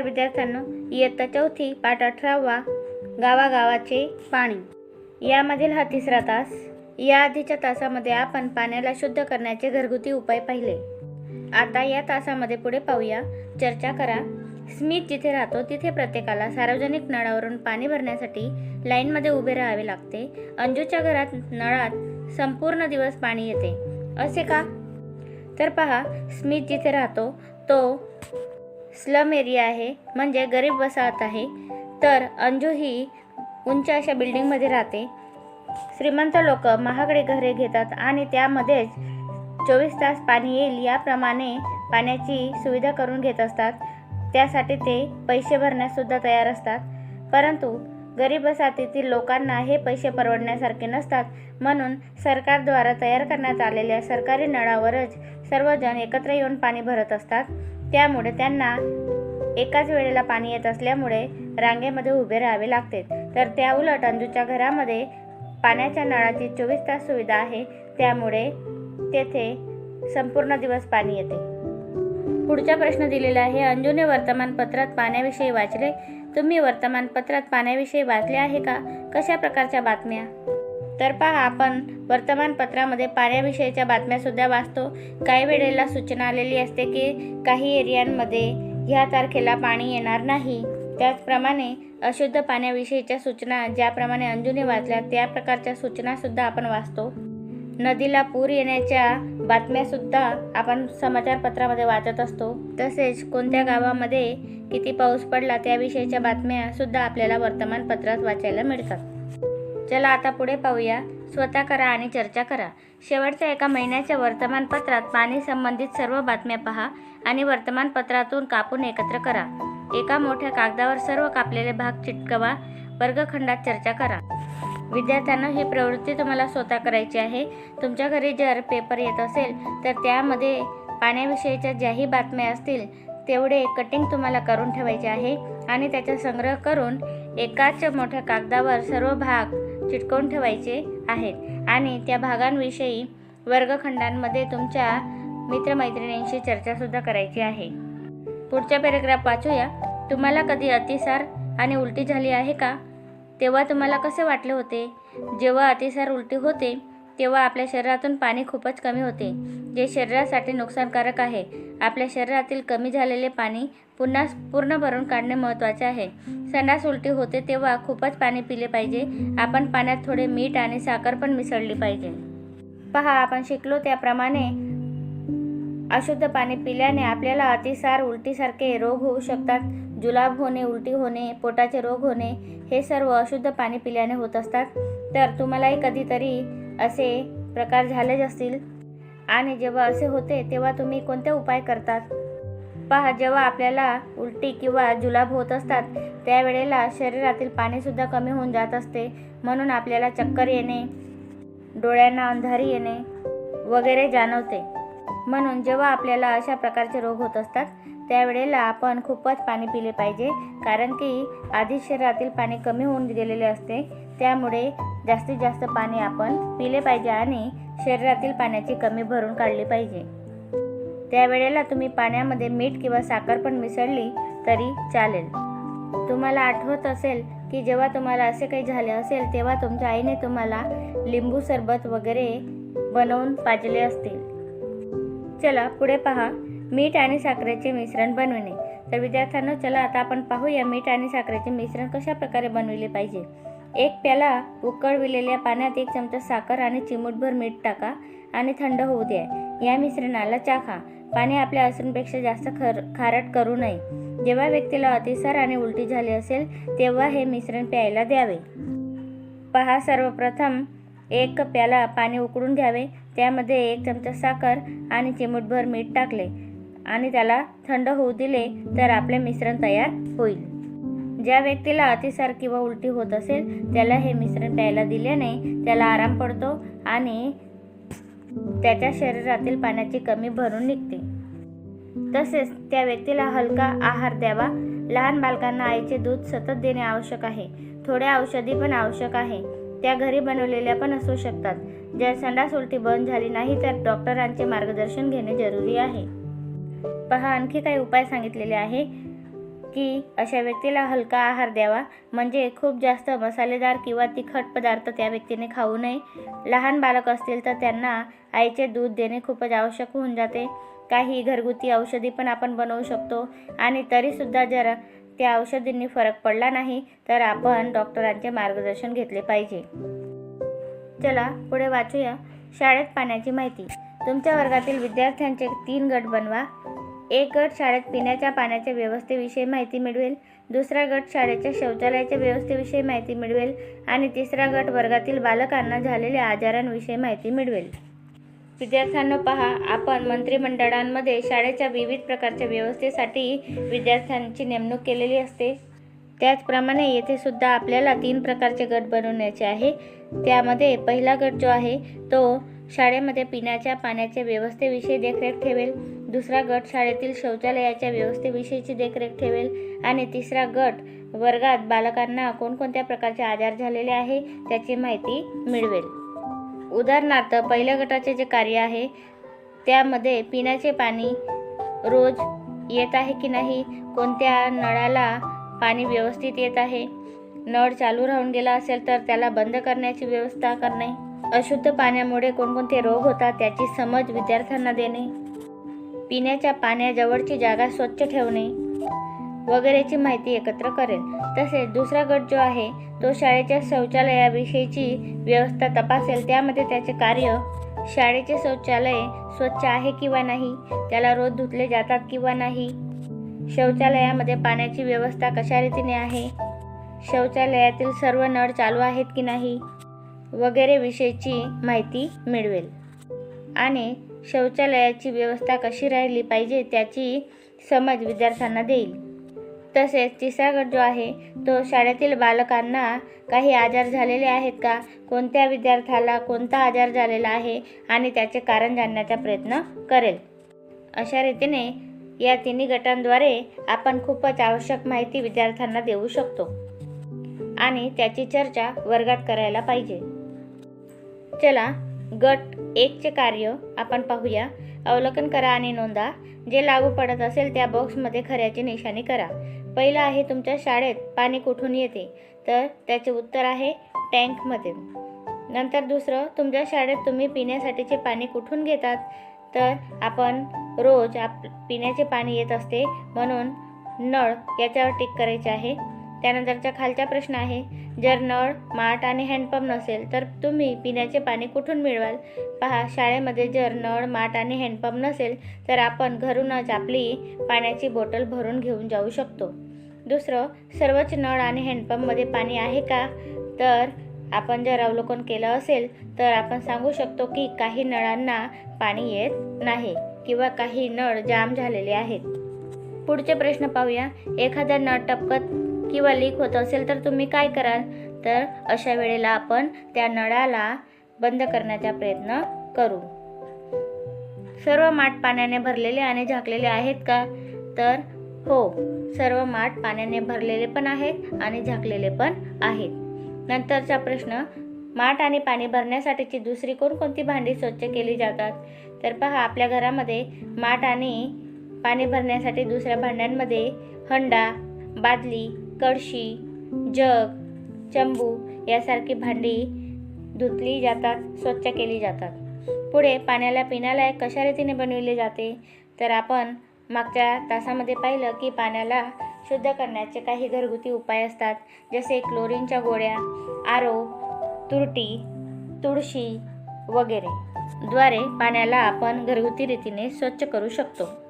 नमस्कार विद्यार्थ्यांनो इयत्ता चौथी पाठ अठरावा गावागावाचे पाणी. यामधील हा तिसरा तास. या आधीच्या तासामध्ये आपण पाण्याला शुद्ध करण्याचे घरगुती उपाय पाहिले. आता या तासामध्ये पुढे पाहूया. चर्चा करा. स्मित जिथे राहतो तिथे प्रत्येकाला सार्वजनिक नळावरून पाणी भरण्यासाठी लाईनमध्ये उभे राहावे लागते. अंजूच्या घरात नळात संपूर्ण दिवस पाणी येते. असे का? तर पहा स्मित जिथे राहतो तो स्लम एरिया आहे म्हणजे गरीब वसाहत आहे. तर अंजू ही उंच अशा बिल्डिंगमध्ये राहते. श्रीमंत लोक महागडे घरे घेतात आणि त्यामध्येच चोवीस तास पाणी येईल याप्रमाणे पाण्याची सुविधा करून घेत असतात. त्यासाठी ते पैसे भरण्यासुद्धा तयार असतात. परंतु गरीब वसाहतीतील लोकांना हे पैसे परवडण्यासारखे नसतात. म्हणून सरकारद्वारा तयार करण्यात आलेल्या सरकारी नळावरच सर्वजण एकत्र येऊन पाणी भरत असतात. त्यामुळे त्यांना एकाच वेळेला पाणी येत असल्यामुळे रांगेमध्ये उभे राहावे लागते. तर त्या उलट अंजूच्या घरामध्ये पाण्याच्या नळाची चोवीस तास सुविधा आहे. त्यामुळे तेथे संपूर्ण दिवस पाणी येते. पुढचा प्रश्न दिलेला आहे अंजूने वर्तमानपत्रात पाण्याविषयी वाचले? तुम्ही वर्तमानपत्रात पाण्याविषयी वाचले आहे का? कशा प्रकारच्या बातम्या? तर पहा आपण वर्तमानपत्रामध्ये पाण्याविषयीच्या बातम्यासुद्धा वाचतो. काही वेळेला सूचना आलेली असते की काही एरियांमध्ये ह्या तारखेला पाणी येणार नाही. त्याचप्रमाणे अशुद्ध पाण्याविषयीच्या सूचना ज्याप्रमाणे अंजूने वाचल्या त्या प्रकारच्या सूचनासुद्धा आपण वाचतो. नदीला पूर येण्याच्या बातम्यासुद्धा आपण समाचारपत्रामध्ये वाचत असतो. तसेच कोणत्या गावामध्ये किती पाऊस पडला त्याविषयीच्या बातम्यासुद्धा आपल्याला वर्तमानपत्रात वाचायला मिळतात. चला आता पुढे पाहूया. स्वतः करा आणि चर्चा करा. शेवटच्या एका महिन्याच्या वर्तमानपत्रात पाणी संबंधित सर्व बातम्या पहा आणि वर्तमानपत्रातून कापून एकत्र करा. एका मोठ्या कागदावर सर्व कापलेले भाग चिटकवा. वर्गखंडात चर्चा करा. विद्यार्थ्यांना ही प्रवृत्ती तुम्हाला स्वतः करायची आहे. तुमच्या घरी जर पेपर येत असेल तर त्यामध्ये पाण्याविषयीच्या ज्याही बातम्या असतील तेवढे कटिंग तुम्हाला करून ठेवायचे आहे. आणि त्याचा संग्रह करून एकाच मोठ्या कागदावर सर्व भाग चिटकवून ठेवायचे आहेत. आणि त्या भागांविषयी वर्गखंडांमध्ये तुमच्या मित्रमैत्रिणींशी चर्चासुद्धा करायची आहे. पुढच्या पॅरेग्राफ वाचूया. तुम्हाला कधी अतिसार आणि उलटी झाली आहे का? तेव्हा तुम्हाला कसे वाटले होते? जेव्हा अतिसार उलटी होते तेव्हा आपल्या शरीरातून पाणी खूपच कमी होते. जे शरीरासाठी नुकसानकारक आहे. आपल्या शरीरातील कमी झालेले पाणी पुन्हा पूर्ण भरून काढणे महत्त्वाचे आहे. संडास उलटी होते तेव्हा खूपच पाणी पिले पाहिजे. आपण पाण्यात थोडे मीठ आणि साखर पण मिसळली पाहिजे. पहा आपण शिकलो त्याप्रमाणे अशुद्ध पाणी पिल्याने आपल्याला अतिसार उलटीसारखे रोग होऊ शकतात. जुलाब होणे उलटी होणे पोटाचे रोग होणे हे सर्व अशुद्ध पाणी पिल्याने होत असतात. तर तुम्हालाही कधीतरी असे प्रकार झालेच असतील. आणि जेव्हा असे होते तेव्हा तुम्ही कोणते उपाय करतात? पहा जेव्हा आपल्याला उलटी किंवा जुलाब होत असतात त्यावेळेला शरीरातील पाणीसुद्धा कमी होऊन जात असते. म्हणून आपल्याला चक्कर येणे डोळ्यांना अंधारी येणे वगैरे जाणवते. म्हणून जेव्हा आपल्याला अशा प्रकारचे रोग होत असतात त्यावेळेला आपण खूपच पाणी पिले पाहिजे. कारण की आधीच शरीरातील पाणी कमी होऊन गेलेले असते. त्यामुळे जास्तीत जास्त पाणी आपण पिले पाहिजे आणि शरीरातील पाण्याची कमी भरून काढली पाहिजे. त्यावेळेला तुम्ही पाण्यामध्ये मीठ किंवा साखर पण मिसळली तरी चालेल. तुम्हाला आठवत असेल की जेव्हा तुम्हाला असे काही झाले असेल तेव्हा तुमच्या आईने तुम्हाला लिंबू सरबत वगैरे बनवून पाजले असतील. चला पुढे पहा. मीठ आणि साखरेचे मिश्रण बनविणे. तर विद्यार्थ्यांनो चला आता आपण पाहूया मीठ आणि साखरेचे मिश्रण कशा प्रकारे बनविले पाहिजे. एक प्याला उकळविलेल्या पाण्यात एक चमचा साखर आणि चिमूटभर मीठ टाका आणि थंड होऊ द्या. या मिश्रणाला चाखा. पाणी आपल्या असूनपेक्षा जास्त खर खारट करू नये. जेव्हा व्यक्तीला अतिसार आणि उलटी झाली असेल तेव्हा हे मिश्रण प्यायला द्यावे. पहा सर्वप्रथम एक प्याला पाणी उकळून घ्यावे. त्यामध्ये एक चमचा साखर आणि चिमूटभर मीठ टाकले आणि त्याला थंड होऊ दिले तर आपले मिश्रण तयार होईल. ज्या व्यक्तीला अतिसार किंवा उलटी होत असेल त्याला हे मिश्रण प्यायला दिल्याने त्याला आराम पडतो आणि त्याच्या शरीरातील पाण्याची कमी भरून निघते. तसेच त्या व्यक्तीला हलका आहार द्यावा. लहान बालकांना आईचे दूध सतत देणे आवश्यक आहे. थोड्या औषधी पण आवश्यक आहे. त्या घरी बनवलेल्या पण असू शकतात. जर संडास उलटी बंद झाली नाही तर डॉक्टरांचे मार्गदर्शन घेणे जरुरी आहे. पहा आणखी काही उपाय सांगितलेले आहे. की अशा व्यक्तीला हलका आहार द्यावा. म्हणजे खूप जास्त मसालेदार किंवा तिखट पदार्थ त्या व्यक्तीने खाऊ नये. लहान बालक असतील तर त्यांना आईचे दूध देणे खूपच आवश्यक होऊन जाते. काही घरगुती औषधी पण आपण बनवू शकतो. आणि तरीसुद्धा जर त्या औषधींनी फरक पडला नाही तर आपण डॉक्टरांचे मार्गदर्शन घेतले पाहिजे. चला पुढे वाचूया. शाळेत पाण्याची माहिती. तुमच्या वर्गातील विद्यार्थ्यांचे तीन गट बनवा. एक गट शाळेत पिण्याच्या पाण्याच्या व्यवस्थेविषयी माहिती मिळवेल दुसरा गट शाळेच्या शौचालयाच्या व्यवस्थेविषयी माहिती मिळवेल आणि तिसरा गट वर्गातील बालकांना झालेल्या आजारांविषयी माहिती मिळवेल. विद्यार्थ्यांना पहा आपण मंत्रिमंडळांमध्ये शाळेच्या विविध प्रकारच्या व्यवस्थेसाठी विद्यार्थ्यांची नेमणूक केलेली असते. त्याचप्रमाणे येथे सुद्धा आपल्याला तीन प्रकारचे गट बनवण्याचे आहे. त्यामध्ये पहिला गट जो आहे तो शाळेमध्ये पिण्याच्या पाण्याच्या व्यवस्थेविषयी देखरेख ठेवेल. दुसरा गट शाळेतील शौचालयाच्या व्यवस्थेविषयीची देखरेख ठेवेल आणि तिसरा गट वर्गात बालकांना कोणकोणत्या प्रकारचे आजार झालेले आहे त्याची माहिती मिळवेल. उदाहरणार्थ पहिल्या गटाचे जे कार्य आहे त्यामध्ये पिण्याचे पाणी रोज येत आहे की नाही कोणत्या नळाला पाणी व्यवस्थित येत आहे नळ चालू राहून गेला असेल तर त्याला बंद करण्याची व्यवस्था करणे अशुद्ध पाण्यामुळे कोणकोणते रोग होतात त्याची समज विद्यार्थ्यांना देणे. पिण्याच्या पाण्याजवळची जागा स्वच्छ ठेवणे वगैरेची माहिती एकत्र करेल. तसेच दुसरा गट जो आहे तो शाळेच्या शौचालयाविषयीची व्यवस्था तपासेल. त्यामध्ये त्याचे कार्य शाळेचे शौचालय स्वच्छ आहे किंवा नाही त्याला रोज धुतले जातात किंवा नाही शौचालयामध्ये पाण्याची व्यवस्था कशा रीतीने आहे शौचालयातील सर्व नळ चालू आहेत की नाही वगैरे विषयीची माहिती मिळवेल. आणि शौचालयाची व्यवस्था कशी राहिली पाहिजे त्याची समज विद्यार्थ्यांना देईल. तसेच तिसरा गट जो आहे तो शाळेतील बालकांना काही आजार झालेले आहेत का? कोणत्या विद्यार्थ्याला कोणता आजार झालेला आहे आणि त्याचे कारण जाणण्याचा प्रयत्न करेल. अशा रीतीने या तिन्ही गटांद्वारे आपण खूपच आवश्यक माहिती विद्यार्थ्यांना देऊ शकतो आणि त्याची चर्चा वर्गात करायला पाहिजे. चला गट एकचे कार्य आपण पाहूया. अवलोकन करा आणि नोंदा. जे लागू पडत असेल त्या बॉक्समध्ये खऱ्याची निशाणी करा. पहिलं आहे तुमच्या शाळेत पाणी कुठून येते? तर त्याचे उत्तर आहे टँकमध्ये. नंतर दुसरं तुमच्या शाळेत तुम्ही पिण्यासाठीचे पाणी कुठून घेतात? तर आपण रोज आप पिण्याचे पाणी येत असते म्हणून नळ याच्यावर टिक करायचे आहे. त्यानंतरचा खालचा प्रश्न आहे जर नळ माठ आणि हँडपंप नसेल तर तुम्ही पिण्याचे पाणी कुठून मिळवाल? पहा शाळेमध्ये जर नळ माठ आणि हँडपंप नसेल तर आपण घरूनच आपली पाण्याची बॉटल भरून घेऊन जाऊ शकतो. दुसरं सर्वच नळ आणि हँडपंपमध्ये पाणी आहे का? तर आपण जर अवलोकन केलं असेल तर आपण सांगू शकतो की काही नळांना पाणी येत नाही किंवा काही नळ जाम झालेले आहेत. पुढचे प्रश्न पाहूया. एखादा नळ टपकत किंवा लीक होत असेल तर तुम्ही काय कराल? तर अशा वेळेला आपण त्या नळाला बंद करण्याचा प्रयत्न करू. सर्व माठ पाण्याने भरलेले आणि झाकलेले आहेत का? तर हो सर्व माठ पाण्याने भरलेले पण आहेत आणि झाकलेले पण आहेत. नंतरचा प्रश्न माठ आणि पाणी भरण्यासाठीची दुसरी कोणकोणती भांडी स्वच्छ केली जातात? तर पहा आपल्या घरामध्ये माठ आणि पाणी भरण्यासाठी दुसऱ्या भांड्यांमध्ये हंडा बादली कळशी जग चंबू यासारखी भांडी धुतली जातात स्वच्छ केली जातात. पुढे पाण्याला पिण्यालायक कशा रीतीने बनविले जाते? तर आपण मागच्या तासामध्ये पाहिलं की पाण्याला शुद्ध करण्याचे काही घरगुती उपाय असतात जसे क्लोरीनच्या गोळ्या आरो तुरटी तुळशी वगैरे. द्वारे पाण्याला आपण घरगुती रीतीने स्वच्छ करू शकतो.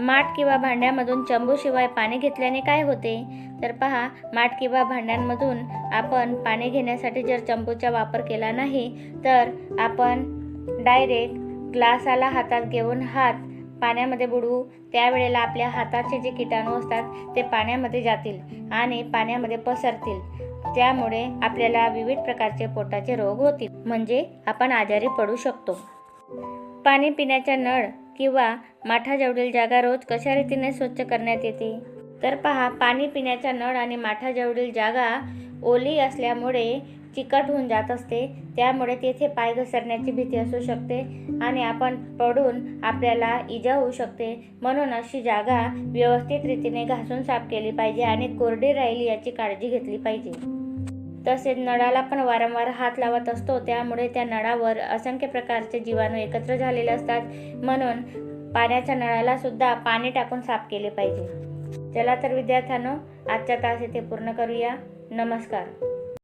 माठ किंवा भांड्यामधून चंबूशिवाय पाणी घेतल्याने काय होते? तर पहा माठ किंवा भांड्यांमधून आपण पाणी घेण्यासाठी जर चंबूचा वापर केला नाही तर आपण डायरेक्ट ग्लासाला हातात घेऊन हात पाण्यामध्ये बुडवू. त्यावेळेला आपल्या हाताचे जे किटाणू असतात ते पाण्यामध्ये जातील आणि पाण्यामध्ये पसरतील. त्यामुळे आपल्याला विविध प्रकारचे पोटाचे रोग होतील. म्हणजे आपण आजारी पडू शकतो. पाणी पिण्याचा नळ किंवा माठाजवळील जागा रोज कशा रीतीने स्वच्छ करण्यात येते? तर पहा पाणी पिण्याचा नळ आणि माठाजवळील जागा ओली असल्यामुळे चिकट होऊन जात असते. त्यामुळे तेथे पाय घसरण्याची भीती असू शकते आणि आपण पडून आपल्याला इजा होऊ शकते. म्हणून अशी जागा व्यवस्थित रीतीने घासून साफ केली पाहिजे आणि कोरडी राहील याची काळजी घेतली पाहिजे. तसेच नळाला पण वारंवार हात लावत असतो. त्यामुळे त्या नळावर असंख्य प्रकारचे जीवाणू एकत्र झालेले असतात. म्हणून पाण्याच्या नळाला सुद्धा पाणी टाकून साफ केले पाहिजे. चला तर विद्यार्थ्यांनो आजचा तास इथे पूर्ण करूया. नमस्कार.